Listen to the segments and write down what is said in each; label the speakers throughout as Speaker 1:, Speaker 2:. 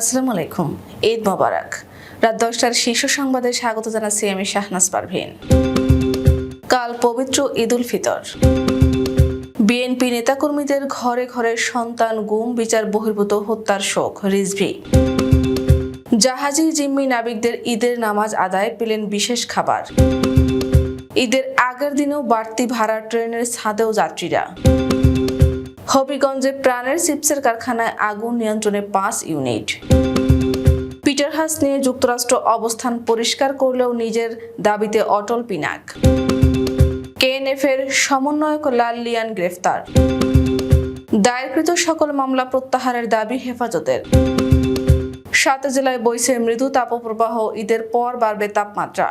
Speaker 1: আসসালামু আলাইকুম ঈদ মোবারক রাত দশটার শীর্ষ সংবাদে স্বাগত জানাচ্ছি আমি শাহনাজ পারভিন কাল পবিত্র ঈদ উল ফিতর বিএনপি নেতাকর্মীদের ঘরে ঘরে সন্তান গুম বিচার বহির্ভূত হত্যার শোক রিজভি জাহাজি জিম্মি নাবিকদের ঈদের নামাজ আদায় পেলেন বিশেষ খাবার ঈদের আগের দিনেও বাড়তি ভাড়া ট্রেনের ছাদেও যাত্রীরা হবিগঞ্জে প্রাণের চিপসের কারখানায় আগুন নিয়ন্ত্রণে পাঁচ ইউনিট পিটারহাস নিয়ে যুক্তরাষ্ট্র অবস্থান পরিষ্কার করলেও নিজের দাবিতে অটল পিনাক কেএনএফ এর সমন্বয়ক লাল লিয়ান গ্রেফতার দায়েরকৃত সকল মামলা প্রত্যাহারের দাবি হেফাজতের সাত জেলায় বইছে মৃদু তাপপ্রবাহ ঈদের পর বাড়বে তাপমাত্রা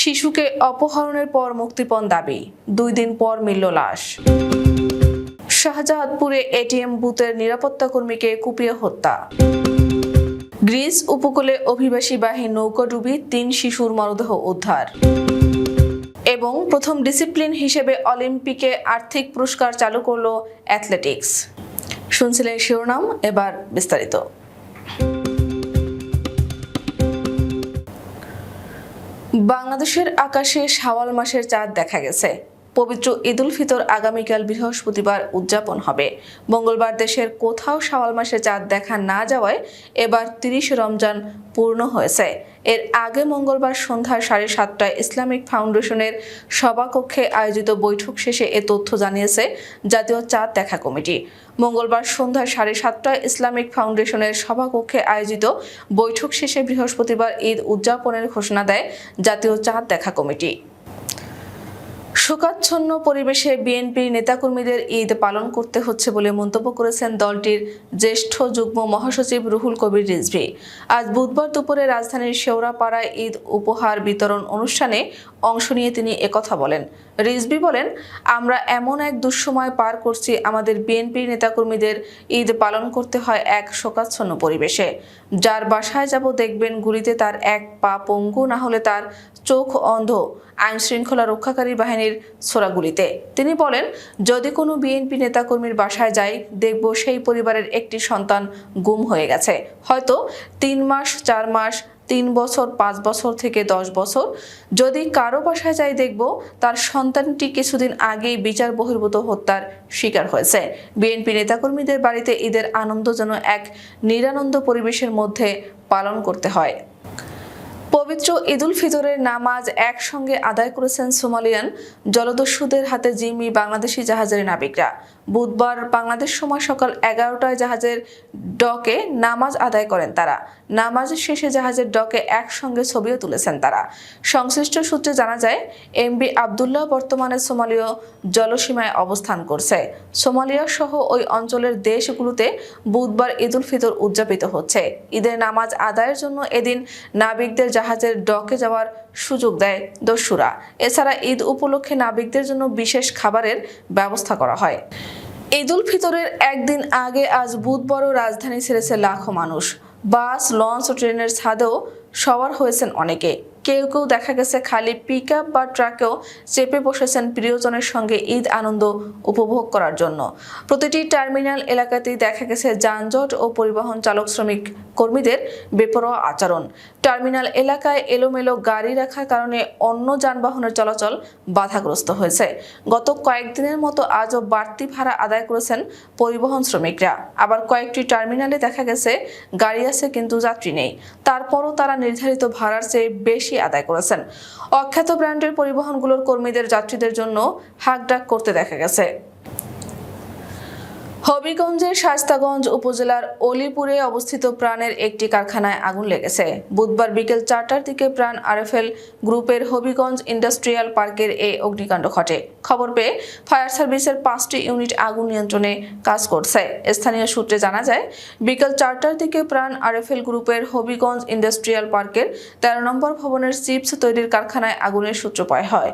Speaker 1: শিশুকে অপহরণের পর মুক্তিপণ দাবি দুই দিন পর মিলল লাশ শাহজাহাদপুরে এটিএম বুথের নিরাপত্তা কর্মীকে কুপিয়ে হত্যা গ্রিস উপকূলে অভিবাসী বাহী ডুবি তিন শিশুর মরদেহ উদ্ধার এবং প্রথম ডিসিপ্লিন হিসেবে অলিম্পিকে আর্থিক পুরস্কার চালু করল অ্যাথলেটিক্স শুনছিলেন শিরোনাম এবার বিস্তারিত বাংলাদেশের আকাশে শাওয়াল মাসের চাঁদ দেখা গেছে পবিত্র ঈদুল ফিতর আগামীকাল বৃহস্পতিবার উদযাপন হবে মঙ্গলবার দেশের কোথাও শাওয়াল মাসে চাঁদ দেখা না যাওয়ায় এবার তিরিশ রমজান পূর্ণ হয়েছে এর আগে মঙ্গলবার সন্ধ্যা সাড়ে সাতটায় ইসলামিক ফাউন্ডেশনের সভাকক্ষে আয়োজিত বৈঠক শেষে এ তথ্য জানিয়েছে জাতীয় চাঁদ দেখা কমিটি মঙ্গলবার সন্ধ্যা সাড়ে সাতটায় ইসলামিক ফাউন্ডেশনের সভাকক্ষে আয়োজিত বৈঠক শেষে বৃহস্পতিবার ঈদ উদযাপনের ঘোষণা দেয় জাতীয় চাঁদ দেখা কমিটি শোকাচ্ছন্ন পরিবেশে বিএনপির নেতাকর্মীদের ঈদ পালন করতে হচ্ছে বলে মন্তব্য করেছেন দলটির জ্যেষ্ঠ যুগ্ম মহাসচিব রুহুল কবির রিজভি আজ বুধবার দুপুরে রাজধানীর শেওড়াপাড়ায় ঈদ উপহার বিতরণ অনুষ্ঠানে অংশ নিয়ে তিনি একথা বলেন রিজবি বলেন আমরা এমন এক দুঃসময় পার করছি আমাদের বিএনপি নেতাকর্মীদের ঈদ পালন করতে হয় এক শোকাচ্ছন্ন পরিবেশে যার বাসায় যাব দেখবেন গুলিতে তার এক পা পঙ্গু না হলে তার চোখ অন্ধ আইন শৃঙ্খলা রক্ষাকারী বাহিনীর ছোড়াগুলিতে তিনি বলেন যদি কোনো বিএনপি নেতাকর্মীর বাসায় যাই দেখব সেই পরিবারের একটি সন্তান গুম হয়ে গেছে হয়তো তিন মাস চার মাস তিন বছর পাঁচ বছর থেকে দশ বছর যদি কারো বাসায় যাই দেখব তার সন্তানটি কিছুদিন আগেই বিচার বহির্ভূত হত্যার শিকার হয়েছে বিএনপি নেতাকর্মীদের বাড়িতে ঈদের আনন্দ যেন এক নিরানন্দ পরিবেশের মধ্যে পালন করতে হয় পবিত্র ঈদুল ফিতরের নামাজ একসঙ্গে আদায় করেছেন সোমালিয়ান জলদস্যুদের হাতে জিম্মি বাংলাদেশি জাহাজের নাবিকরা বুধবার বাংলাদেশ সময় সকাল এগারোটায় জাহাজের ডকে নামাজ আদায় করেন তারা নামাজ শেষে জাহাজের ডকে একসঙ্গে ছবিও তুলেছেন তারা সংশ্লিষ্ট সূত্রে জানা যায় এম বি আবদুল্লাহ বর্তমানে সোমালীয় জলসীমায় অবস্থান করছে সোমালিয়া সহ ওই অঞ্চলের দেশগুলোতে বুধবার ঈদুল ফিতর উদযাপিত হচ্ছে ঈদের নামাজ আদায়ের জন্য এদিন নাবিকদের জাহাজের ডকে যাওয়ার সুযোগ দেয় দস্যুরা এছাড়া ঈদ উপলক্ষে নাবিকদের জন্য বিশেষ খাবারের ব্যবস্থা করা হয় ঈদ উল ফিতরের একদিন আগে আজ বুধবারও রাজধানী ছেড়েছে লাখো মানুষ বাস লঞ্চ ও ট্রেনের ছাদেও সবার হয়েছেন অনেকে কেউ কেউ দেখা গেছে খালি পিক বা ট্রাকেও চেপে বসেছেন প্রিয়জনের সঙ্গে ঈদ আনন্দ উপভোগ করার জন্য প্রতিটি টার্মিনাল এলাকাতেই দেখা গেছে যানজট ও পরিবহন চালক শ্রমিক কর্মীদের বেপরোয়া আচরণ টার্মিনাল এলাকায় এলোমেলো গাড়ি রাখার কারণে অন্য যানবাহনের চলাচল বাধাগ্রস্ত হয়েছে গত কয়েকদিনের মতো আজও বাড়তি ভাড়া আদায় করেছেন পরিবহন শ্রমিকরা আবার কয়েকটি টার্মিনালে দেখা গেছে গাড়ি আছে কিন্তু যাত্রী নেই তারপরও তারা নির্ধারিত ভাড়ার চেয়ে বেশি বেশি আদায় করেছেন অখ্যাত ব্র্যান্ডের পরিবহনগুলোর কর্মীদের যাত্রীদের জন্য হাঁকডাক করতে দেখা গেছে হবিগঞ্জের শাস্তাগঞ্জ উপজেলার অলিপুরে অবস্থিত প্রাণের একটি কারখানায় আগুন লেগেছে বুধবার বিকেল চারটার দিকে প্রাণ আরএফএল গ্রুপের হবিগঞ্জ ইন্ডাস্ট্রিয়াল পার্কের এই অগ্নিকাণ্ড ঘটে খবর পেয়ে ফায়ার সার্ভিসের পাঁচটি ইউনিট আগুন নিয়ন্ত্রণে কাজ করছে স্থানীয় সূত্রে জানা যায় বিকেল চারটার দিকে প্রাণ আরএফএল গ্রুপের হবিগঞ্জ ইন্ডাস্ট্রিয়াল পার্কের তেরো নম্বর ভবনের চিপস তৈরির কারখানায় আগুনের সূত্রপাত হয়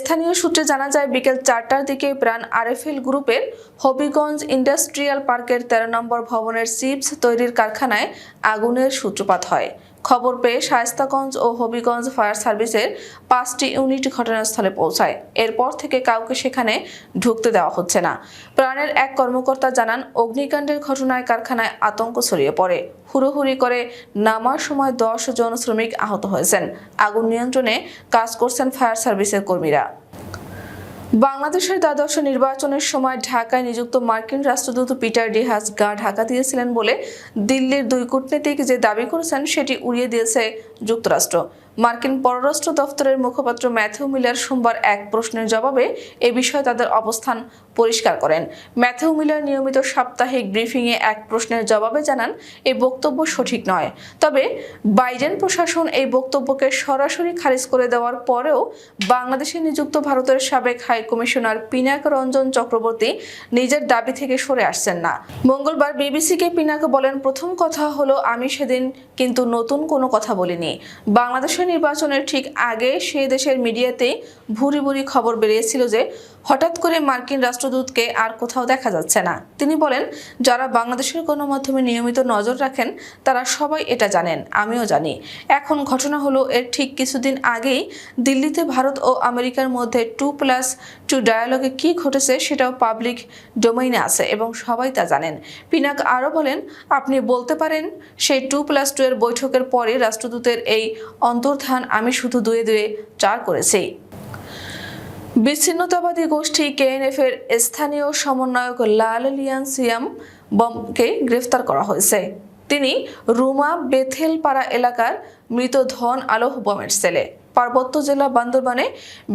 Speaker 1: স্থানীয় সূত্রে জানা যায় বিকেল চারটার দিকে প্রাণ আরএফএল গ্রুপের হবিগঞ্জ ইন্ডাস্ট্রিয়াল পার্কের তেরো নম্বর ভবনের সিপস তৈরির কারখানায় আগুনের সূত্রপাত হয় খবর পেয়ে শায়স্তাগঞ্জ ও হবিগঞ্জ ফায়ার সার্ভিসের পাঁচটি ইউনিট ঘটনাস্থলে পৌঁছায় এরপর থেকে কাউকে সেখানে ঢুকতে দেওয়া হচ্ছে না প্রাণের এক কর্মকর্তা জানান অগ্নিকাণ্ডের ঘটনায় কারখানায় আতঙ্ক ছড়িয়ে পড়ে হুড়োহুড়ি করে নামার সময় দশ জন শ্রমিক আহত হয়েছেন আগুন নিয়ন্ত্রণে কাজ করছেন ফায়ার সার্ভিসের কর্মীরা বাংলাদেশের দ্বাদশ নির্বাচনের সময় ঢাকায় নিযুক্ত মার্কিন রাষ্ট্রদূত পিটার ডিহাস গা ঢাকা দিয়েছিলেন বলে দিল্লির দুই কূটনীতিক যে দাবি করেছেন সেটি উড়িয়ে দিয়েছে যুক্তরাষ্ট্র মার্কিন পররাষ্ট্র দফতরের মুখপাত্র ম্যাথিউ মিলার সোমবার এক প্রশ্নের জবাবে এ বিষয়ে তাদের অবস্থান পরিষ্কার করেন ম্যাথিউ মিলার নিয়মিত সাপ্তাহিক ব্রিফিংয়ে এক প্রশ্নের জবাবে জানান এই বক্তব্য সঠিক নয় তবে বাইডেন প্রশাসন এই বক্তব্যকে সরাসরি খারিজ করে দেওয়ার পরেও বাংলাদেশে নিযুক্ত ভারতের সাবেক হাই কমিশনার পিনাক রঞ্জন চক্রবর্তী নিজের দাবি থেকে সরে আসছেন না মঙ্গলবার বিবিসিকে পিনাক বলেন প্রথম কথা হলো আমি সেদিন কিন্তু নতুন কোনো কথা বলিনি বাংলাদেশের নির্বাচনের ঠিক আগে সেই দেশের মিডিয়াতেই ভুরি ভুরি খবর বেরিয়েছিল যে হঠাৎ করে মার্কিন রাষ্ট্রদূতকে আর কোথাও দেখা যাচ্ছে না তিনি বলেন যারা বাংলাদেশের গণমাধ্যমে নিয়মিত নজর রাখেন তারা সবাই এটা জানেন আমিও জানি এখন ঘটনা হলো এর ঠিক কিছুদিন আগেই দিল্লিতে ভারত ও আমেরিকার মধ্যে টু প্লাস টু ডায়ালগে কি ঘটেছে সেটাও পাবলিক ডোমেইনে আছে এবং সবাই তা জানেন পিনাক আরও বলেন আপনি বলতে পারেন সেই টু প্লাস টু এর বৈঠকের পরে রাষ্ট্রদূতের এই অন্তর্ধান আমি শুধু দুয়ে দুয়ে চার করেছি বিচ্ছিন্নতাবাদী গোষ্ঠী কেএনএফ এর স্থানীয় সমন্বয়ক লাল লিয়ানসিয়াম বমকে গ্রেফতার করা হয়েছে তিনি রুমা বেথেলপাড়া এলাকার মৃত ধন আলোহ বমের ছেলে পার্বত্য জেলা বান্দরবানে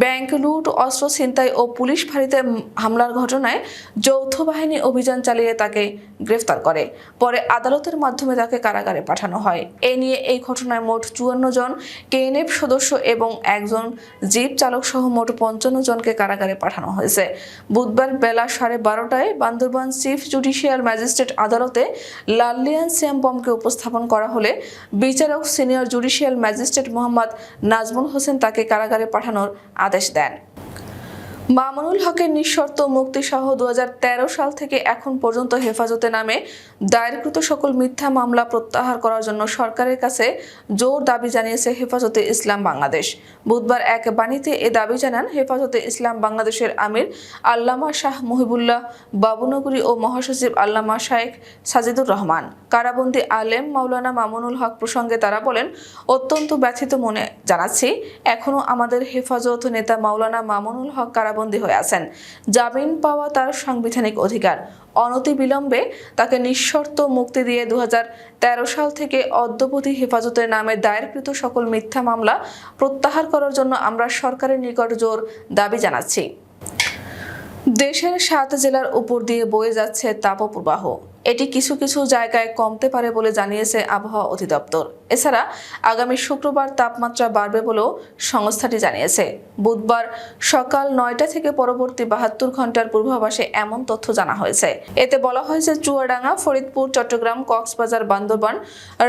Speaker 1: ব্যাংক লুট অস্ত্র ছিনতাই ও পুলিশ ফাঁড়িতে হামলার ঘটনায় যৌথ বাহিনী অভিযান চালিয়ে তাকে গ্রেফতার করে পরে আদালতের মাধ্যমে তাকে কারাগারে পাঠানো হয় এ নিয়ে এই ঘটনায় মোট চুয়ান্ন জন কেএনএফ সদস্য এবং একজন জিপ চালক সহ মোট পঞ্চান্ন জনকে কারাগারে পাঠানো হয়েছে বুধবার বেলা সাড়ে বারোটায় বান্দরবান চিফ জুডিশিয়াল ম্যাজিস্ট্রেট আদালতে লাল্লিয়ান শ্যামপমকে উপস্থাপন করা হলে বিচারক senior judicial magistrate Mohammad Nazmul Hossain তাকে কারাগারে পাঠানোর আদেশ দেন মামুনুল হকের নিঃশর্ত মুক্তিসহ দু সাল থেকে এখন পর্যন্ত হেফাজতে নামে দায়েরকৃত সকল মিথ্যা মামলা প্রত্যাহার করার জন্য সরকারের কাছে জোর দাবি জানিয়েছে হেফাজতে ইসলাম বাংলাদেশ বুধবার এক বাণীতে এ দাবি জানান হেফাজতে ইসলাম বাংলাদেশের আমির আল্লামা শাহ মুহিবুল্লাহ বাবুনগরী ও মহাসচিব আল্লামা শাহেখ সাজিদুর রহমান কারাবন্দী আলেম মাওলানা মামুনুল হক প্রসঙ্গে তারা বলেন অত্যন্ত ব্যথিত মনে জানাচ্ছি এখনও আমাদের হেফাজত নেতা মাওলানা মামুনুল হক কারা কারাবন্দী হয়ে আছেন জামিন পাওয়া তার সাংবিধানিক অধিকার অনতিবিলম্বে তাকে নিঃশর্ত মুক্তি দিয়ে দু সাল থেকে অদ্যপতি হেফাজতের নামে দায়েরকৃত সকল মিথ্যা মামলা প্রত্যাহার করার জন্য আমরা সরকারের নিকট জোর দাবি জানাচ্ছি দেশের সাত জেলার উপর দিয়ে বয়ে যাচ্ছে তাপপ্রবাহ এটি কিছু কিছু জায়গায় কমতে পারে বলে জানিয়েছে আবহাওয়া অধিদপ্তর এছাড়া আগামী শুক্রবার তাপমাত্রা বাড়বে বলেও সংস্থাটি জানিয়েছে বুধবার সকাল নয়টা থেকে পরবর্তী বাহাত্তর ঘন্টার পূর্বাভাসে এমন তথ্য জানা হয়েছে এতে বলা হয়েছে চুয়াডাঙ্গা ফরিদপুর চট্টগ্রাম কক্সবাজার বান্দরবান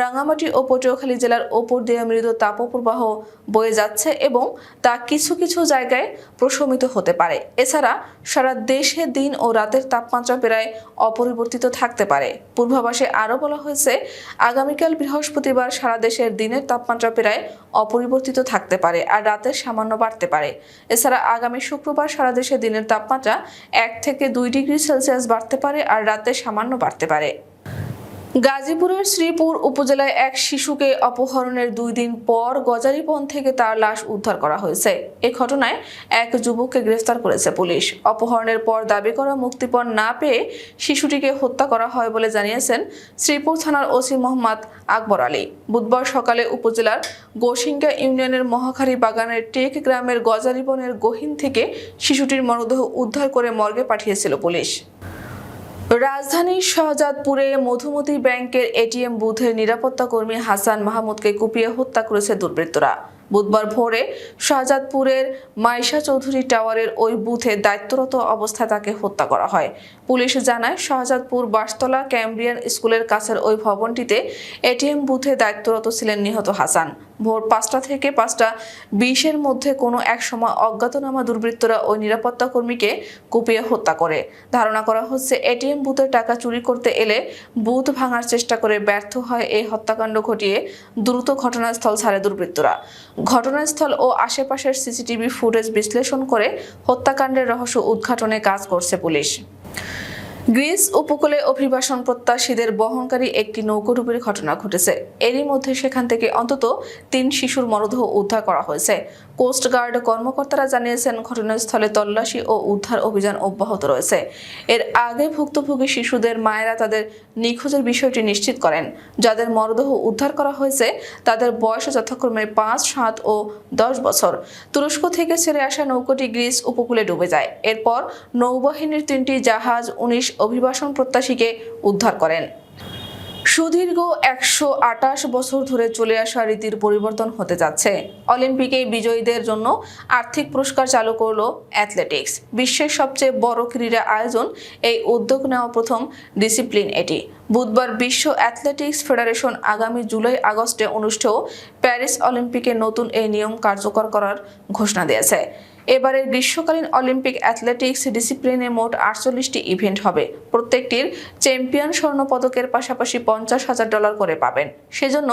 Speaker 1: রাঙামাটি ও পটুয়াখালী জেলার ওপর দিয়ে মৃদু তাপপ্রবাহ বয়ে যাচ্ছে এবং তা কিছু কিছু জায়গায় প্রশমিত হতে পারে এছাড়া সারা দেশে দিন ও রাতের তাপমাত্রা প্রায় অপরিবর্তিত থাকতে পারে পূর্বাভাসে আরও বলা হয়েছে আগামীকাল বৃহস্পতিবার সারা দেশের দিনের তাপমাত্রা প্রায় অপরিবর্তিত থাকতে পারে আর রাতে সামান্য বাড়তে পারে এছাড়া আগামী শুক্রবার সারা দেশের দিনের তাপমাত্রা এক থেকে দুই ডিগ্রি সেলসিয়াস বাড়তে পারে আর রাতে সামান্য বাড়তে পারে গাজীপুরের শ্রীপুর উপজেলায় এক শিশুকে অপহরণের দুই দিন পর গজারিপন থেকে তার লাশ উদ্ধার করা হয়েছে এ ঘটনায় এক যুবককে গ্রেফতার করেছে পুলিশ অপহরণের পর দাবি করা মুক্তিপণ না পেয়ে শিশুটিকে হত্যা করা হয় বলে জানিয়েছেন শ্রীপুর থানার ওসি মোহাম্মদ আকবর আলী বুধবার সকালে উপজেলার গোসিঙ্গা ইউনিয়নের মহাখারী বাগানের টেক গ্রামের গজারিপনের গহীন থেকে শিশুটির মরদেহ উদ্ধার করে মর্গে পাঠিয়েছিল পুলিশ রাজধানীর শাহজাদপুরে মধুমতি ব্যাংকের এটিএম বুথের নিরাপত্তা কর্মী হাসান মাহমুদকে কুপিয়ে হত্যা করেছে দুর্বৃত্তরা বুধবার ভোরে শাহজাদপুরের মাইশা চৌধুরী টাওয়ারের ওই বুথে দায়িত্বরত অবস্থায় তাকে হত্যা করা হয় পুলিশ জানায় শাহজাদপুর বাসতলা ক্যাম্ব্রিয়ান স্কুলের কাছের ওই ভবনটিতে এটিএম বুথে দায়িত্বরত ছিলেন নিহত হাসান ভোর পাঁচটা থেকে পাঁচটা বিশের মধ্যে কোনো এক সময় অজ্ঞাতনামা দুর্বৃত্তরা ওই নিরাপত্তা কর্মীকে কুপিয়ে হত্যা করে ধারণা করা হচ্ছে এটিএম বুথের টাকা চুরি করতে এলে বুথ ভাঙার চেষ্টা করে ব্যর্থ হয় এই হত্যাকাণ্ড ঘটিয়ে দ্রুত ঘটনাস্থল ছাড়ে দুর্বৃত্তরা ঘটনাস্থল ও আশেপাশের সিসিটিভি ফুটেজ বিশ্লেষণ করে হত্যাকাণ্ডের রহস্য উদ্ঘাটনে কাজ করছে পুলিশ গ্রিস উপকূলে অভিবাসন প্রত্যাশীদের বহনকারী একটি নৌকোডুবির ঘটনা ঘটেছে এরই মধ্যে সেখান থেকে অন্তত তিন শিশুর মরদেহ উদ্ধার করা হয়েছে কোস্টগার্ড কর্মকর্তারা জানিয়েছেন ঘটনাস্থলে তল্লাশি ও উদ্ধার অভিযান অব্যাহত রয়েছে এর আগে ভুক্তভোগী শিশুদের মায়েরা তাদের নিখোঁজের বিষয়টি নিশ্চিত করেন যাদের মরদেহ উদ্ধার করা হয়েছে তাদের বয়স যথাক্রমে পাঁচ সাত ও দশ বছর তুরস্ক থেকে ছেড়ে আসা নৌকোটি গ্রিস উপকূলে ডুবে যায় এরপর নৌবাহিনীর তিনটি জাহাজ উনিশ অভিবাসন প্রত্যাশীকে উদ্ধার করেন সুদীর্ঘ একশো বছর ধরে চলে আসা রীতির পরিবর্তন হতে যাচ্ছে অলিম্পিকে বিজয়ীদের জন্য আর্থিক পুরস্কার চালু করল অ্যাথলেটিক্স বিশ্বের সবচেয়ে বড় ক্রীড়া আয়োজন এই উদ্যোগ নেওয়া প্রথম ডিসিপ্লিন এটি বুধবার বিশ্ব অ্যাথলেটিক্স ফেডারেশন আগামী জুলাই আগস্টে অনুষ্ঠেয় প্যারিস অলিম্পিকে নতুন এই নিয়ম কার্যকর করার ঘোষণা দিয়েছে এবারে গ্রীষ্মকালীন অলিম্পিক অ্যাথলেটিক্স ডিসিপ্লিনে মোট আটচল্লিশটি ইভেন্ট হবে প্রত্যেকটির চ্যাম্পিয়ন স্বর্ণপদকের পাশাপাশি পঞ্চাশ হাজার ডলার করে পাবেন সেজন্য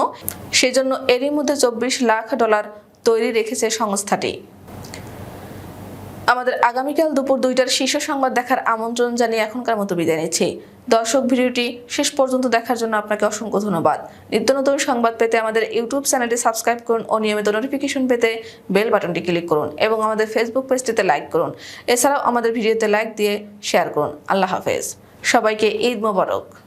Speaker 1: সেজন্য এরই মধ্যে চব্বিশ লাখ ডলার তৈরি রেখেছে সংস্থাটি আমাদের আগামীকাল দুপুর দুইটার শীর্ষ সংবাদ দেখার আমন্ত্রণ জানিয়ে এখনকার মতো বিদায় নিচ্ছি দর্শক ভিডিওটি শেষ পর্যন্ত দেখার জন্য আপনাকে অসংখ্য ধন্যবাদ নিত্য নতুন সংবাদ পেতে আমাদের ইউটিউব চ্যানেলটি সাবস্ক্রাইব করুন ও নিয়মিত নোটিফিকেশন পেতে বেল বাটনটি ক্লিক করুন এবং আমাদের ফেসবুক পেজটিতে লাইক করুন এছাড়াও আমাদের ভিডিওতে লাইক দিয়ে শেয়ার করুন আল্লাহ হাফেজ সবাইকে ঈদ মোবারক